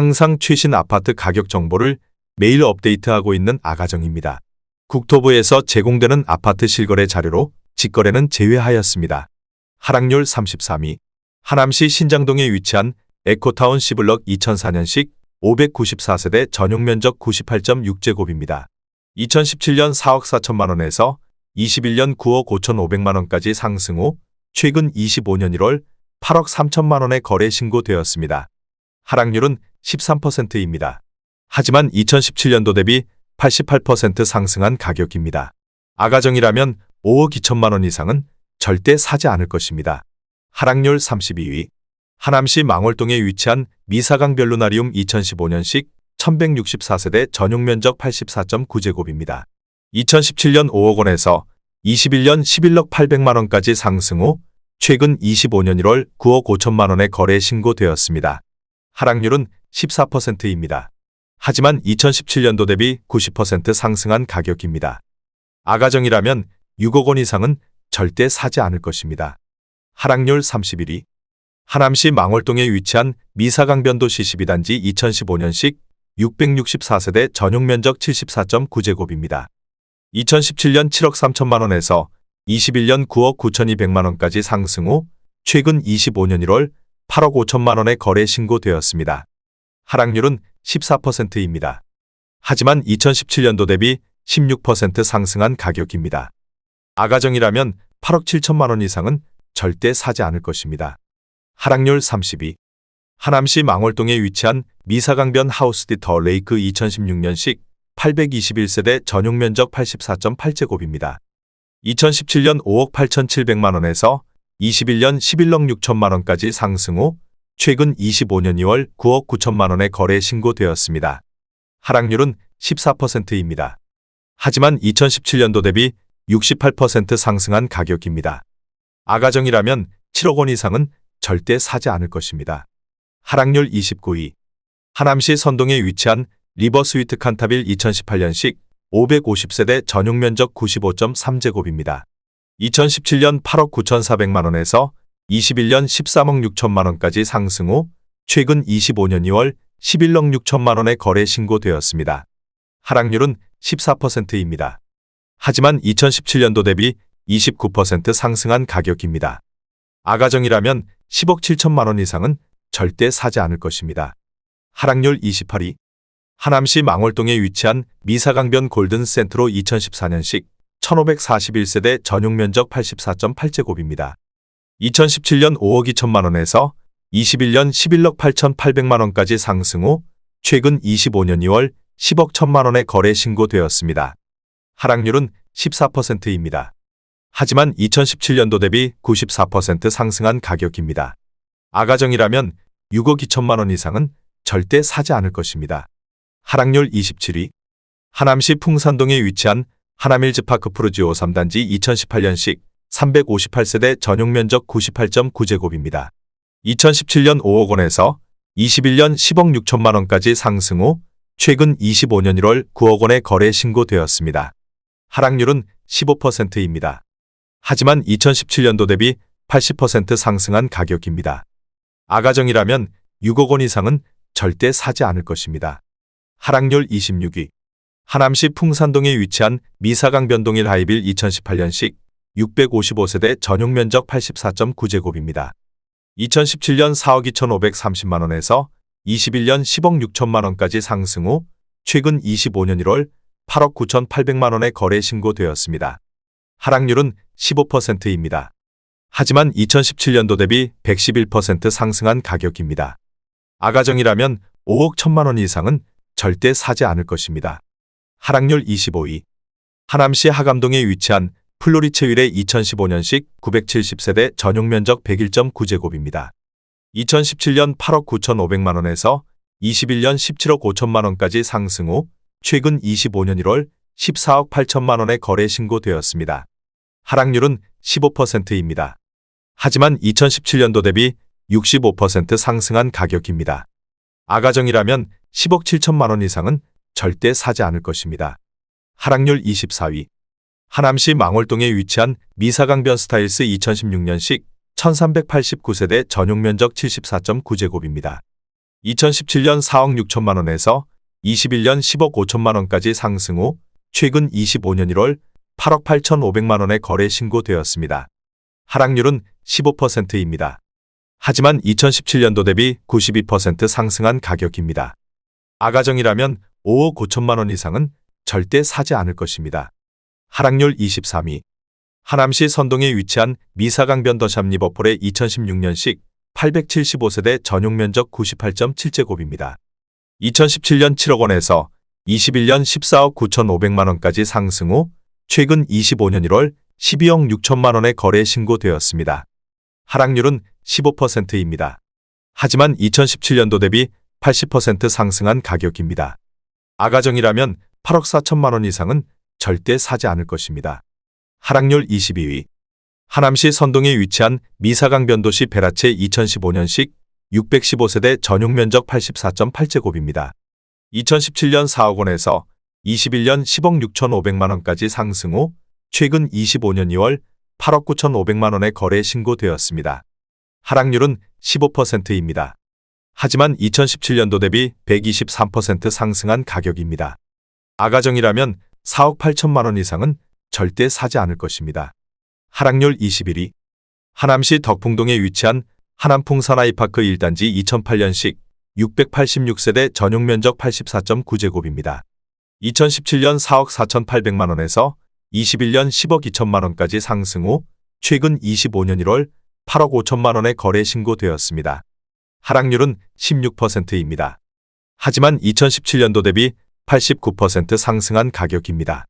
항상 최신 아파트 가격 정보를 매일 업데이트하고 있는 아가정입니다. 국토부에서 제공되는 아파트 실거래 자료로 직거래는 제외하였습니다. 하락률 33위. 하남시 신장동에 위치한 에코타운 C블럭 2004년식 594세대 전용 면적 98.6제곱입니다. 2017년 4억 4천만 원에서 21년 9억 5천5백만 원까지 상승 후 최근 25년 1월 8억 3천만 원에 거래 신고되었습니다. 하락률은 13%입니다. 하지만 2017년도 대비 88% 상승한 가격입니다. 아가정이라면 5억 2천만 원 이상은 절대 사지 않을 것입니다. 하락률 32위. 하남시 망월동에 위치한 미사강 벨루나리움 2015년식 1164세대 전용 면적 84.9제곱입니다. 2017년 5억 원에서 21년 11억 800만 원까지 상승 후 최근 25년 1월 9억 5천만 원에 거래 신고되었습니다. 하락률은 14%입니다. 하지만 2017년도 대비 90% 상승한 가격입니다. 아가정이라면 6억 원 이상은 절대 사지 않을 것입니다. 하락률 31위. 하남시 망월동에 위치한 미사강변도시 12단지 2015년식 664세대 전용 면적 74.9제곱입니다. 2017년 7억 3천만 원에서 21년 9억 9,200만 원까지 상승 후 최근 25년 1월 8억 5천만 원에 거래 신고되었습니다. 하락률은 14%입니다. 하지만 2017년도 대비 16% 상승한 가격입니다. 아가정이라면 8억 7천만 원 이상은 절대 사지 않을 것입니다. 하락률 32. 하남시 망월동에 위치한 미사강변 하우스디 더 레이크 2016년식 821세대 전용 면적 84.8제곱입니다. 2017년 5억 8,700만 원에서 21년 11억 6천만 원까지 상승 후 최근 25년 2월 9억 9천만 원에 거래 신고되었습니다. 하락률은 14%입니다. 하지만 2017년도 대비 68% 상승한 가격입니다. 아가정이라면 7억 원 이상은 절대 사지 않을 것입니다. 하락률 29위. 하남시 선동에 위치한 리버 스위트 칸타빌 2018년식 550세대 전용 면적 95.3제곱입니다. 2017년 8억 9,400만 원에서 21년 13억 6천만 원까지 상승 후 최근 25년 2월 11억 6천만 원에 거래 신고되었습니다. 하락률은 14%입니다. 하지만 2017년도 대비 29% 상승한 가격입니다. 아가정이라면 10억 7천만 원 이상은 절대 사지 않을 것입니다. 하락률 28위. 하남시 망월동에 위치한 미사강변 골든센트로 2014년식 1541세대 전용 면적 84.8제곱입니다. 2017년 5억 2천만 원에서 21년 11억 8천8백만 원까지 상승 후 최근 25년 2월 10억 1천만 원에 거래 신고되었습니다. 하락률은 14%입니다. 하지만 2017년도 대비 94% 상승한 가격입니다. 아가정이라면 6억 2천만 원 이상은 절대 사지 않을 것입니다. 하락률 27위. 하남시 풍산동에 위치한 하남일즈파크 프루지오 3단지 2018년식 358세대 전용 면적 98.9제곱입니다. 2017년 5억 원에서 21년 10억 6천만 원까지 상승 후 최근 25년 1월 9억 원에 거래 신고되었습니다. 하락률은 15%입니다. 하지만 2017년도 대비 80% 상승한 가격입니다. 아가정이라면 6억 원 이상은 절대 사지 않을 것입니다. 하락률 26위. 하남시 풍산동에 위치한 미사강 변동일 하이빌 2018년식 655세대 전용 면적 84.9제곱입니다. 2017년 4억 2,530만 원에서 21년 10억 6천만 원까지 상승 후 최근 25년 1월 8억 9,800만 원에 거래 신고되었습니다. 하락률은 15%입니다. 하지만 2017년도 대비 111% 상승한 가격입니다. 아가정이라면 5억 1천만 원 이상은 절대 사지 않을 것입니다. 하락률 25위. 하남시 하감동에 위치한 플로리체윌의 2015년식 970세대 전용 면적 101.9제곱입니다. 2017년 8억 9천5백만 원에서 21년 17억 5천만 원까지 상승 후 최근 25년 1월 14억 8천만 원에 거래 신고되었습니다. 하락률은 15%입니다. 하지만 2017년도 대비 65% 상승한 가격입니다. 아가정이라면 10억 7천만 원 이상은 절대 사지 않을 것입니다. 하락률 24위. 하남시 망월동에 위치한 미사강변 스타일스 2016년식 1389세대 전용 면적 74.9제곱입니다. 2017년 4억 6천만 원에서 21년 10억 5천만 원까지 상승 후 최근 25년 1월 8억 8천5백만 원의 거래 신고되었습니다. 하락률은 15%입니다. 하지만 2017년도 대비 92% 상승한 가격입니다. 아가정이라면 5억 5천만 원 이상은 절대 사지 않을 것입니다. 하락률 23위. 하남시 선동에 위치한 미사강변 더샵 리버폴의 2016년식 875세대 전용 면적 98.7제곱입니다. 2017년 7억 원에서 21년 14억 9천5백만 원까지 상승 후 최근 25년 1월 12억 6천만 원의 거래 신고되었습니다. 하락률은 15%입니다. 하지만 2017년도 대비 80% 상승한 가격입니다. 아가정이라면 8억 4천만 원 이상은 절대 사지 않을 것입니다. 하락률 22위. 하남시 선동에 위치한 미사강 변도시 베라체 2015년식 615세대 전용 면적 84.8제곱입니다. 2017년 4억 원에서 21년 10억 6천5백만 원까지 상승 후 최근 25년 2월 8억 9천5백만 원의 거래 신고되었습니다. 하락률은 15%입니다. 하지만 2017년도 대비 123% 상승한 가격입니다. 아가정이라면 4억 8천만 원 이상은 절대 사지 않을 것입니다. 하락률 21위. 하남시 덕풍동에 위치한 하남풍 사나이파크 1단지 2008년식 686세대 전용 면적 84.9제곱입니다. 2017년 4억 4,800만 원에서 21년 10억 2천만 원까지 상승 후 최근 25년 1월 8억 5천만 원의 거래 신고되었습니다. 하락률은 16%입니다. 하지만 2017년도 대비 89% 상승한 가격입니다.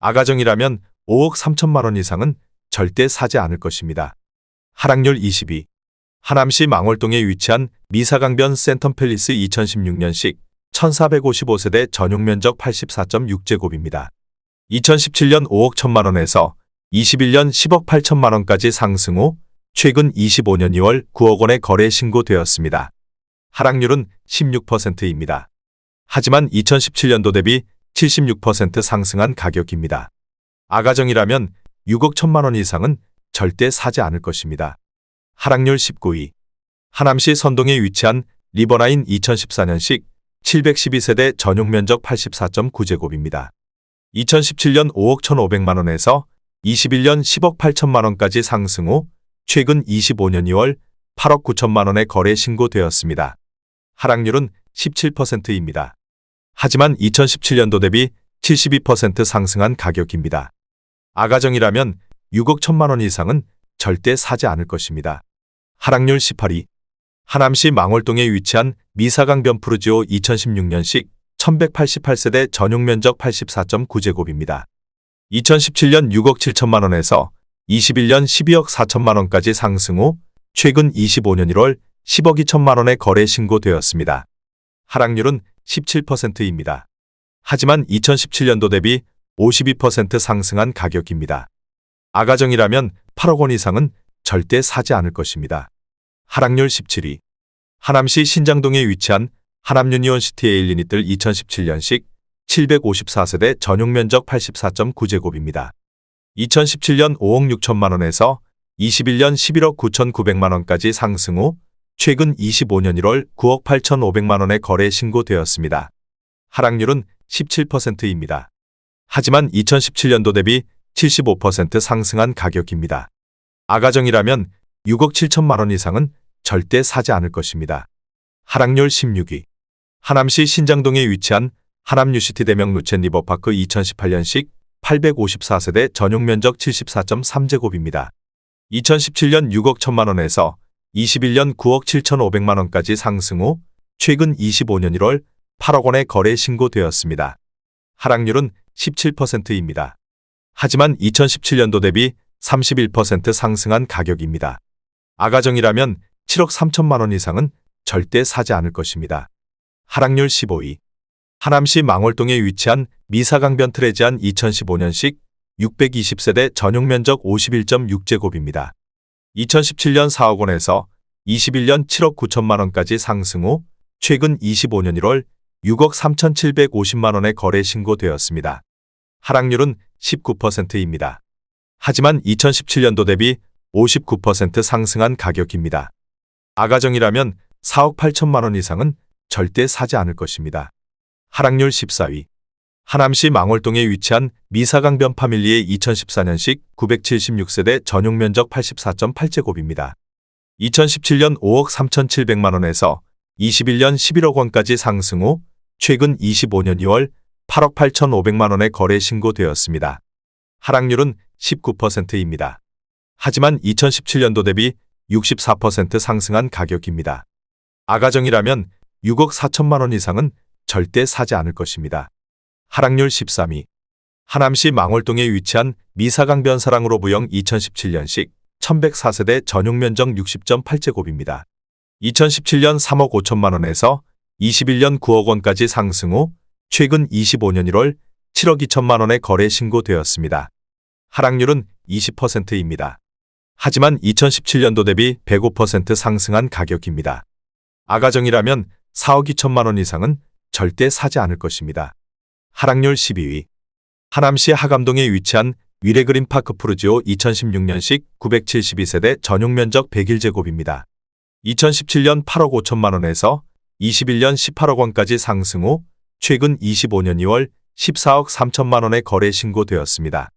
아가정이라면 5억 3천만 원 이상은 절대 사지 않을 것입니다. 하락률 22. 하남시 망월동에 위치한 미사강변 센텀팰리스 2016년식 1455세대 전용 면적 84.6제곱입니다. 2017년 5억 1천만 원에서 21년 10억 8천만 원까지 상승 후 최근 25년 2월 9억 원의 거래 신고되었습니다. 하락률은 16%입니다. 하지만 2017년도 대비 76% 상승한 가격입니다. 아가정이라면 6억 1천만 원 이상은 절대 사지 않을 것입니다. 하락률 19위. 하남시 선동에 위치한 리버라인 2014년식 712세대 전용 면적 84.9제곱입니다. 2017년 5억 1,500만 원에서 21년 10억 8천만 원까지 상승 후 최근 25년 2월 8억 9천만 원의 거래 신고되었습니다. 하락률은 17%입니다. 하지만 2017년도 대비 72% 상승한 가격입니다. 아가정이라면 6억 1천만 원 이상은 절대 사지 않을 것입니다. 하락률 18위. 하남시 망월동에 위치한 미사강 변 푸르지오 2016년식 1188세대 전용 면적 84.9제곱입니다. 2017년 6억 7천만 원에서 21년 12억 4천만 원까지 상승 후 최근 25년 1월 10억 2천만 원의 거래 신고되었습니다. 하락률은 17%입니다. 하지만 2017년도 대비 52% 상승한 가격입니다. 아가정이라면 8억 원 이상은 절대 사지 않을 것입니다. 하락률 17위. 하남시 신장동에 위치한 하남 유니온시티 에일리니들 2017년식 754세대 전용 면적 84.9제곱입니다. 2017년 5억 6천만 원에서 21년 11억 9천 9백만 원까지 상승 후 최근 25년 1월 9억 8천5백만 원의 거래 신고되었습니다. 하락률은 17%입니다. 하지만 2017년도 대비 75% 상승한 가격입니다. 아가정이라면 6억 7천만 원 이상은 절대 사지 않을 것입니다. 하락률 16위. 하남시 신장동에 위치한 하남유시티 대명 루첸 리버파크 2018년식 854세대 전용 면적 74.3제곱입니다. 2017년 6억 1천만 원에서 21년 9억 7천5백만 원까지 상승 후 최근 25년 1월 8억 원의 거래 신고되었습니다. 하락률은 17%입니다. 하지만 2017년도 대비 31% 상승한 가격입니다. 아가정이라면 7억 3천만 원 이상은 절대 사지 않을 것입니다. 하락률 15위. 하남시 망월동에 위치한 미사강변 트레지안 2015년식 620세대 전용 면적 51.6제곱입니다. 2017년 4억 원에서 21년 7억 9천만 원까지 상승 후 최근 25년 1월 6억 3,750만 원의 거래 신고되었습니다. 하락률은 19%입니다. 하지만 2017년도 대비 59% 상승한 가격입니다. 아가정이라면 4억 8천만 원 이상은 절대 사지 않을 것입니다. 하락률 14위. 하남시 망월동에 위치한 미사강변 파밀리의 2014년식 976세대 전용 면적 84.8제곱입니다. 2017년 5억 3,700만 원에서 21년 11억 원까지 상승 후 최근 25년 2월 8억 8,500만 원에 거래 신고되었습니다. 하락률은 19%입니다. 하지만 2017년도 대비 64% 상승한 가격입니다. 아가정이라면 6억 4천만 원 이상은 절대 사지 않을 것입니다. 하락률 13위. 하남시 망월동에 위치한 미사강변 사랑으로 부영 2017년식 1104세대 전용 면적 60.8제곱입니다. 2017년 3억 5천만 원에서 21년 9억 원까지 상승 후 최근 25년 1월 7억 2천만 원에 거래 신고되었습니다. 하락률은 20%입니다. 하지만 2017년도 대비 105% 상승한 가격입니다. 아가정이라면 4억 2천만 원 이상은 절대 사지 않을 것입니다. 하락률 12위. 하남시 하감동에 위치한 위레그린 파크 푸르지오 2016년식 972세대 전용 면적 101제곱입니다. 2017년 8억 5천만 원에서 21년 18억 원까지 상승 후 최근 25년 2월 14억 3천만 원에 거래 신고되었습니다.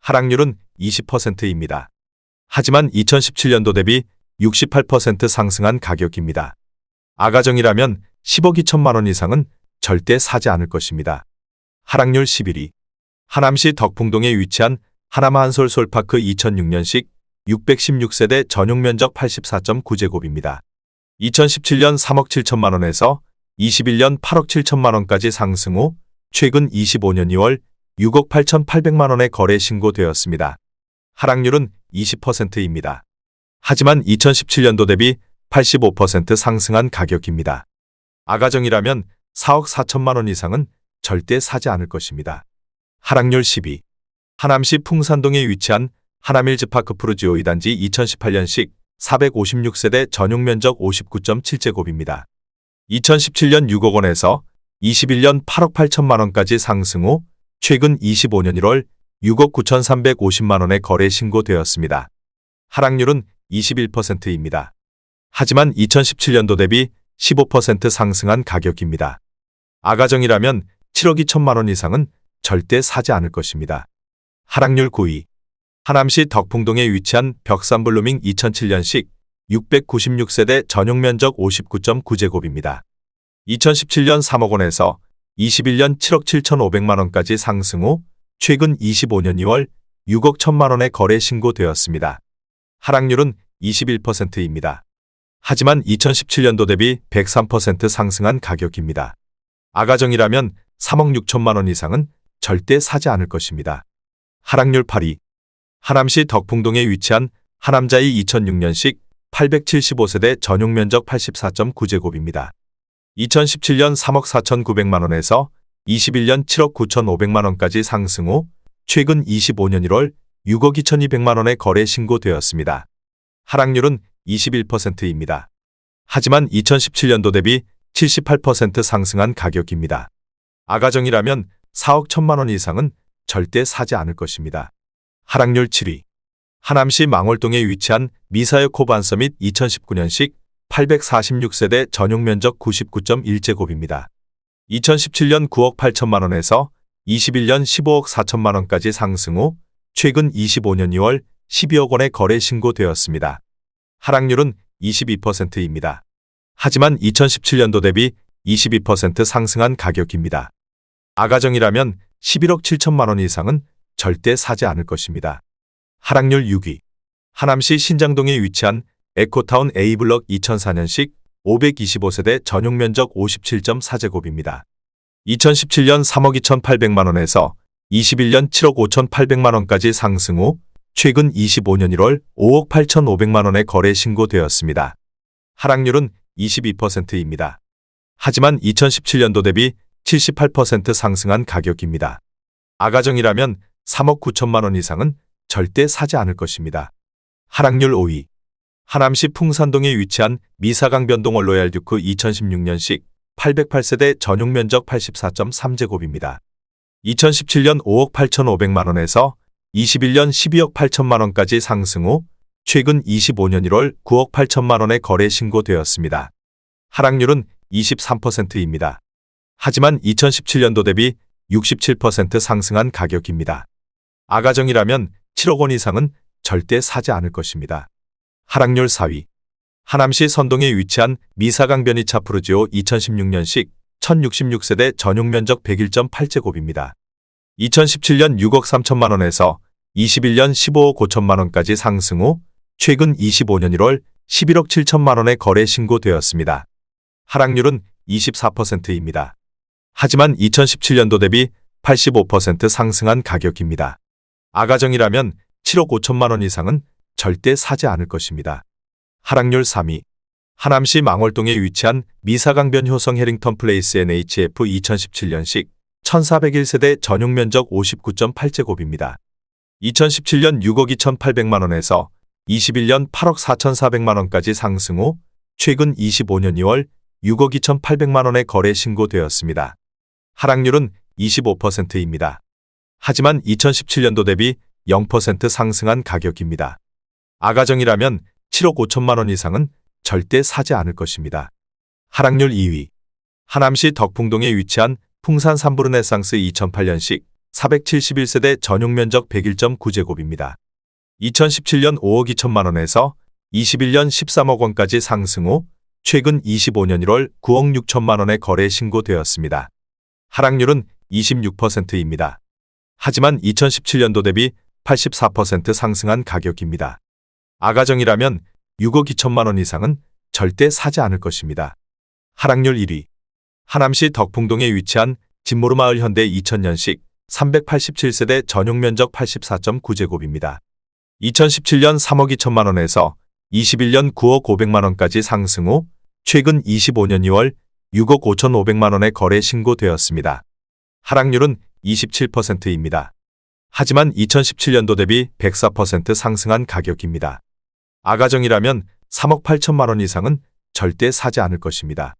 하락률은 20%입니다. 하지만 2017년도 대비 68% 상승한 가격입니다. 아가정이라면 10억 2천만 원 이상은 절대 사지 않을 것입니다. 하락률 11위. 하남시 덕풍동에 위치한 하남 한솔솔파크 2006년식 616세대 전용 면적 84.9제곱입니다. 2017년 3억 7천만 원에서 21년 8억 7천만 원까지 상승 후 최근 25년 2월 6억 8천8백만 원에 거래 신고되었습니다. 하락률은 20%입니다. 하지만 2017년도 대비 85% 상승한 가격입니다. 아가정이라면 4억 4천만 원 이상은 절대 사지 않을 것입니다. 하락률 12. 하남시 풍산동에 위치한 하남일즈파크 푸르지오 2단지 2018년식 456세대 전용 면적 59.7제곱입니다. 2017년 6억 원에서 21년 8억 8천만 원까지 상승 후 최근 25년 1월 6억 9,350만 원에 거래 신고되었습니다. 하락률은 21%입니다. 하지만 2017년도 대비 15% 상승한 가격입니다. 아가정이라면 7억 2천만 원 이상은 절대 사지 않을 것입니다. 하락률 9위. 하남시 덕풍동에 위치한 벽산블루밍 2007년식 696세대 전용 면적 59.9제곱입니다. 2017년 3억 원에서 21년 7억 7천5백만 원까지 상승 후 최근 25년 2월 6억 1천만 원에 거래 신고되었습니다. 하락률은 21%입니다. 하지만 2017년도 대비 103% 상승한 가격입니다. 아가정이라면 3억 6천만 원 이상은 절대 사지 않을 것입니다. 하락률 8위. 하남시 덕풍동에 위치한 하남자이 2006년식 875세대 전용 면적 84.9제곱입니다. 2017년 3억 4천9백만 원에서 21년 7억 9천5백만 원까지 상승 후 최근 25년 1월 6억 2천2백만 원에 거래 신고되었습니다. 하락률은 21%입니다. 하지만 2017년도 대비 78% 상승한 가격입니다. 아가정이라면 4억 1천만 원 이상은 절대 사지 않을 것입니다. 하락률 7위. 하남시 망월동에 위치한 미사역 코반서밋 2019년식 846세대 전용 면적 99.1제곱입니다. 2017년 9억 8천만 원에서 21년 15억 4천만 원까지 상승 후 최근 25년 2월 12억 원에 거래 신고되었습니다. 하락률은 22%입니다. 하지만 2017년도 대비 22% 상승한 가격입니다. 아가정이라면 11억 7천만 원 이상은 절대 사지 않을 것입니다. 하락률 6위. 하남시 신장동에 위치한 에코타운 A블럭 2004년식 525세대 전용 면적 57.4제곱입니다. 2017년 3억 2천8백만 원에서 21년 7억 5천8백만 원까지 상승 후 최근 25년 1월 5억 8천5백만 원에 거래 신고되었습니다. 하락률은 22%입니다. 하지만 2017년도 대비 78% 상승한 가격입니다. 아가정이라면 3억 9천만 원 이상은 절대 사지 않을 것입니다. 하락률 5위. 하남시 풍산동에 위치한 미사강 변동 얼로얄 듀크 2016년식 808세대 전용 면적 84.3제곱입니다. 2017년 5억 8천5백만 원에서 21년 12억 8천만 원까지 상승 후 최근 25년 1월 9억 8천만 원에 거래 신고되었습니다. 하락률은 23%입니다. 하지만 2017년도 대비 67% 상승한 가격입니다. 아가정이라면 7억 원 이상은 절대 사지 않을 것입니다. 하락률 4위. 하남시 선동에 위치한 미사강 변이 차프루지오 2016년식 1066세대 전용 면적 101.8제곱입니다. 2017년 6억 3천만 원에서 21년 15억 5천만 원까지 상승 후 최근 25년 1월 11억 7천만 원에 거래 신고되었습니다. 하락률은 24%입니다. 하지만 2017년도 대비 85% 상승한 가격입니다. 아가정이라면 7억 5천만 원 이상은 절대 사지 않을 것입니다. 하락률 3위. 하남시 망월동에 위치한 미사강변 효성 해링턴 플레이스 NHF 2017년식 1401세대 전용 면적 59.8제곱입니다. 2017년 6억 2,800만 원에서 21년 8억 4,400만 원까지 상승 후 최근 25년 2월 6억 2,800만 원에 거래 신고되었습니다. 하락률은 25%입니다. 하지만 2017년도 대비 0% 상승한 가격입니다. 아가정이라면 7억 5천만 원 이상은 절대 사지 않을 것입니다. 하락률 2위. 하남시 덕풍동에 위치한 풍산 삼부르네상스 2008년식 471세대 전용 면적 101.9제곱입니다. 2017년 5억 2천만 원에서 21년 13억 원까지 상승 후 최근 25년 1월 9억 6천만 원에 거래 신고되었습니다. 하락률은 26%입니다. 하지만 2017년도 대비 84% 상승한 가격입니다. 아가정이라면 6억 2천만 원 이상은 절대 사지 않을 것입니다. 하락률 1위. 하남시 덕풍동에 위치한 진모르마을 현대 2000년식 387세대 전용 면적 84.9제곱입니다. 2017년 3억 2천만 원에서 21년 9억 500만 원까지 상승 후 최근 25년 2월 6억 5천5백만 원에 거래 신고되었습니다. 하락률은 27%입니다. 하지만 2017년도 대비 104% 상승한 가격입니다. 아가정이라면 3억 8천만 원 이상은 절대 사지 않을 것입니다.